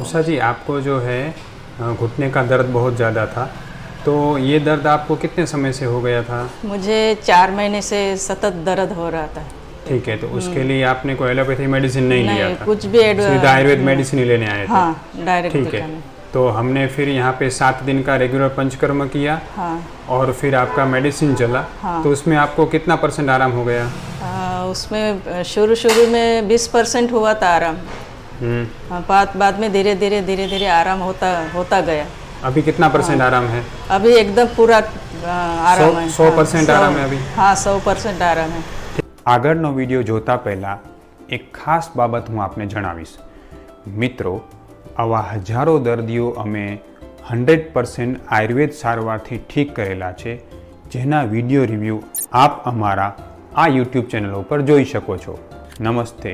उषा जी आपको जो है घुटने का दर्द बहुत ज़्यादा था। तो ये दर्द आपको कितने समय से हो गया था? मुझे चार महीने से सतत दर्द हो रहा था। ठीक है तो उसके लिए आपने कोई एलोपैथी मेडिसिन नहीं नहीं लिया था? कुछ भी सीधा आयुर्वेद मेडिसिन ही लेने आए थे? हाँ डायरेक्ट ठीक है तो हमने फिर यहाँ पे सात दिन का रेगुलर पंचकर्म किया हाँ। और फिर आपका मेडिसिन चला। हाँ। तो उसमें आपको कितना परसेंट आराम हो गया? आ, उसमें शुरू शुरू में बीस परसेंट हुआ था आराम। हम्म, हाँ, बाद बाद में धीरे धीरे धीरे धीरे आराम होता होता गया अभी कितना परसेंट आराम है अभी एकदम पूरा आ, आराम सौ- है सौ हाँ, परसेंट सौ- आराम है अभी? हाँ सौ परसेंट आराम है આગળનો વિડીયો જોતા પહેલાં એક ખાસ બાબત હું આપને જણાવીશ મિત્રો આવા હજારો દર્દીઓ અમે હંડ્રેડ પર્સન્ટ આયુર્વેદ સારવારથી ઠીક કરેલા છે જેના વિડીયો રિવ્યૂ આપ અમારા આ યુટ્યુબ ચેનલ ઉપર જોઈ શકો છો નમસ્તે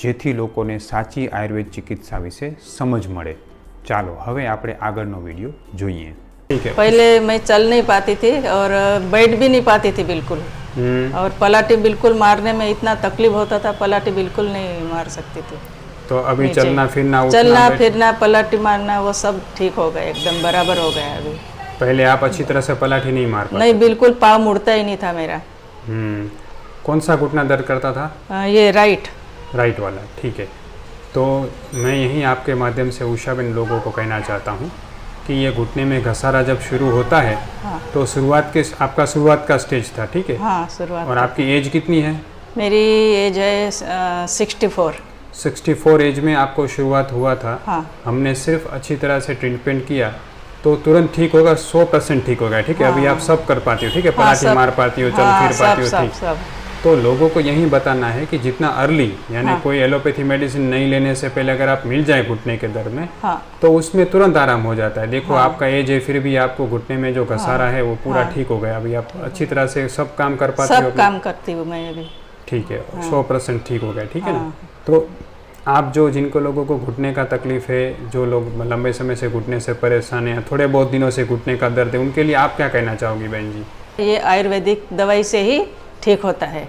જેથી લોકોને સાચી આયુર્વેદ ચિકિત્સા વિશે સમજ મળે ચાલો હવે આપણે આગળનો વિડીયો જોઈએ ઠીક है पहले मैं चल नहीं पाती थी और बैठ भी नहीं पाती थी बिल्कुल हम्म, और पलाटी बिल्कुल मारने में इतना तकलीफ होता था पलाटी बिल्कुल नहीं मार सकती थी तो अभी नीचे। चलना फिरना उठना चलना बैठ- फिरना पलाटी मारना वो सब ठीक हो गया एकदम बराबर हो गया अभी पहले आप अच्छी तरह से पलाठी नहीं मार पाते नहीं बिल्कुल पाँव मुड़ता ही नहीं था मेरा हम्म, कौन सा घुटना दर्द करता था अ, ये राइट राइट वाला ठीक है। तो मैं यहीं आपके माध्यम से उषाबेन लोगों को कहना चाहता हूँ कि ये घुटने में घसारा जब शुरू होता है हाँ। तो शुरुआत के आपका शुरुआत का स्टेज था ठीक है? हाँ शुरुआत और आपकी एज कितनी है? मेरी एज है सिक्सटी फोर 64 एज में आपको शुरुआत हुआ था। हाँ। हमने सिर्फ़ अच्छी तरह से ट्रीटमेंट किया तो तुरंत ठीक होगा सौ परसेंट ठीक होगा ठीक है? हाँ। अभी आप सब कर पाती हो ठीक है? हाँ, पलाठी मार पाती हो चल हाँ, फिर पाती हो ठीक। तो लोगों को यही बताना है कि जितना अर्ली यानी हाँ। कोई एलोपैथी मेडिसिन नहीं लेने से पहले अगर आप मिल जाए घुटने के दर्द में हाँ तो उसमें तुरंत आराम हो जाता है देखो हाँ। आपका एज है फिर भी आपको घुटने में जो घसारा हाँ। है वो पूरा ठीक हाँ। हो गया अभी आप अच्छी तरह से सब काम कर पाते हो? काम करती हूँ मैं अभी ठीक है सौ परसेंट ठीक हो गया ठीक है ना हाँ। तो आप जो जिनको लोगों को घुटने का तकलीफ़ है जो लोग लंबे समय से घुटने से परेशान हैं थोड़े बहुत दिनों से घुटने का दर्द है उनके लिए आप क्या कहना चाहोगी बहन जी ये आयुर्वेदिक दवाई से ही ठीक होता है